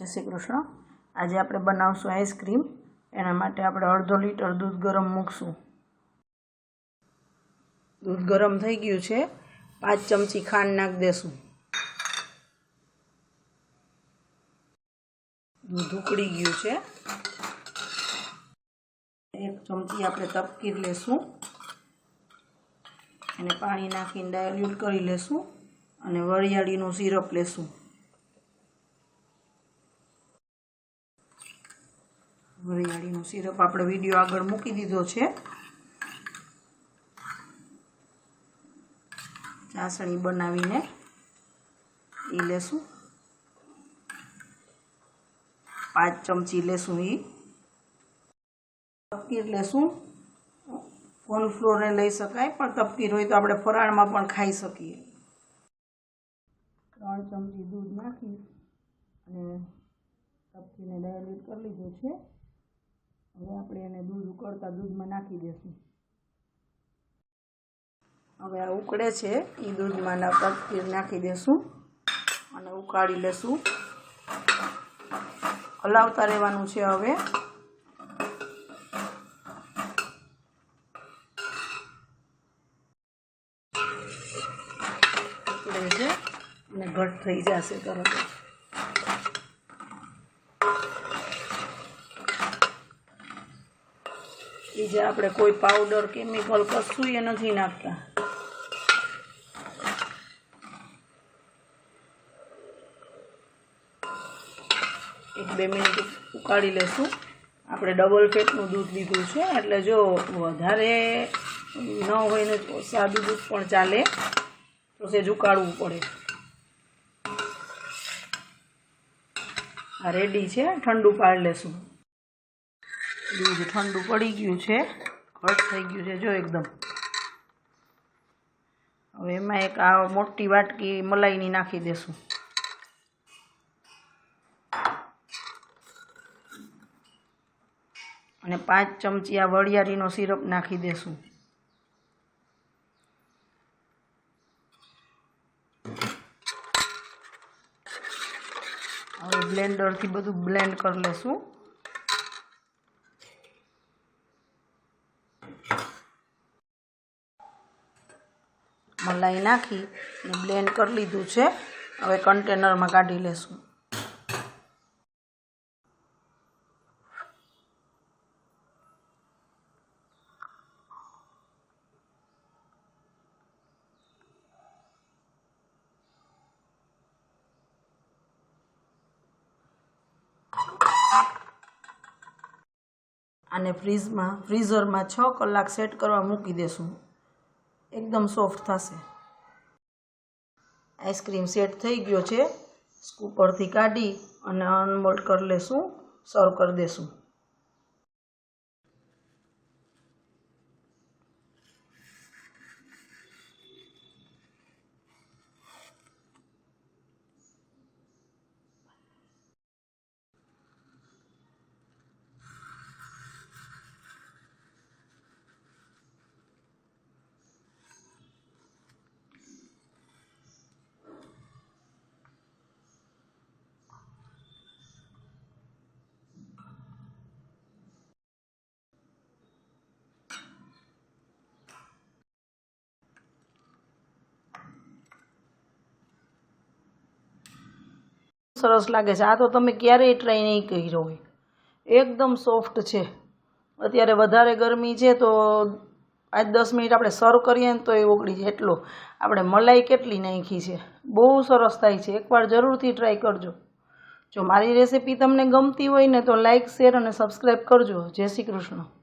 જય શ્રી કૃષ્ણ. આજે આપણે બનાવશું આઈસ્ક્રીમ. એના માટે આપણે અડધો લીટર દૂધ ગરમ મૂકશું. દૂધ ગરમ થઈ ગયું છે. પાંચ ચમચી ખાંડ નાખી દેશું. દૂધ ઉકળી ગયું છે. એક ચમચી આપણે તપકીર લેશું. એને પાણી નાખીને ડાયલ્યુટ કરી લેશું અને વરિયાળીનું સિરપ લેશું. વરિયાળીનું સિરપ આપણે વીડિયો આગળ મૂકી દીધો છે. ચાસણી બનાવીને એ લેશું. પાંચ ચમચી લેશું એ તપકીર લેશું. કોર્નફ્લોરને લઈ શકાય, પણ તપકીર હોય તો આપણે ફરાળમાં પણ ખાઈ શકીએ. ત્રણ ચમચી દૂધ નાખી અને તપકીને ડાયલ્યુટ કરી લીધું છે. હવે આપણે એને દૂધ ઉકળતા દૂધમાં નાખી દઈશું હવે આ ઉકળે છે, એ દૂધમાં તપકીર નાખી દઈશું અને ઉકાળી લેશું. હલાવતા રહેવાનું છે હવે. ઉકળે છે અને ઘટ થઈ જશે તરત બીજા આપણે કોઈ પાવડર કેમિકલ કશું એ નથી નાખતા. એક બે મિનિટ ઉકાળી લેશું. આપણે ડબલ ફેટનું દૂધ લીધું છે, એટલે જો વધારે ન હોય ને સાદું દૂધ પણ ચાલે. તો સેજ ઉકાળવું પડે. આ રેડી છે, ઠંડુ પાડી લેશું. દૂધ ઠંડુ પડી ગયું છે, ઘટ થઈ ગયું છે, જો એકદમ. હવે એમાં એક આ મોટી વાટકી મલાઈની નાખી દેશું. અને પાંચ ચમચી આ વરિયાળીનો સિરપ નાખી દેશું. હવે બ્લેન્ડરથી બધું બ્લેન્ડ કરી લેશું. મલાઈ નાખી અને બ્લેન્ડ કરી લીધું છે. હવે કન્ટેનરમાં કાઢી લેશું. આને ફ્રીઝમાં ફ્રીઝરમાં છ કલાક સેટ કરવા મૂકી દેશું. એકદમ સોફ્ટ થશે. આઈસ્ક્રીમ સેટ થઈ ગયો છે. સ્કૂપરથી કાઢી અને અનમોલ્ડ કરી લેશું. સર્વ કરી દેશું. સરસ લાગે છે. આ તો તમે ક્યારેય ટ્રાય નહીં કર્યો હોય. એકદમ સોફ્ટ છે. અત્યારે વધારે ગરમી છે તો આજ દસ મિનિટ આપણે સર્વ કરીએ ને તો એ ઓગળી જાય એટલો. આપણે મલાઈ કેટલી નાખી છે? બહુ સરસ થાય છે. એકવાર જરૂરથી ટ્રાય કરજો. જો મારી રેસીપી તમને ગમતી હોય ને તો લાઇક શેર અને સબસ્ક્રાઈબ કરજો. જય શ્રી કૃષ્ણ.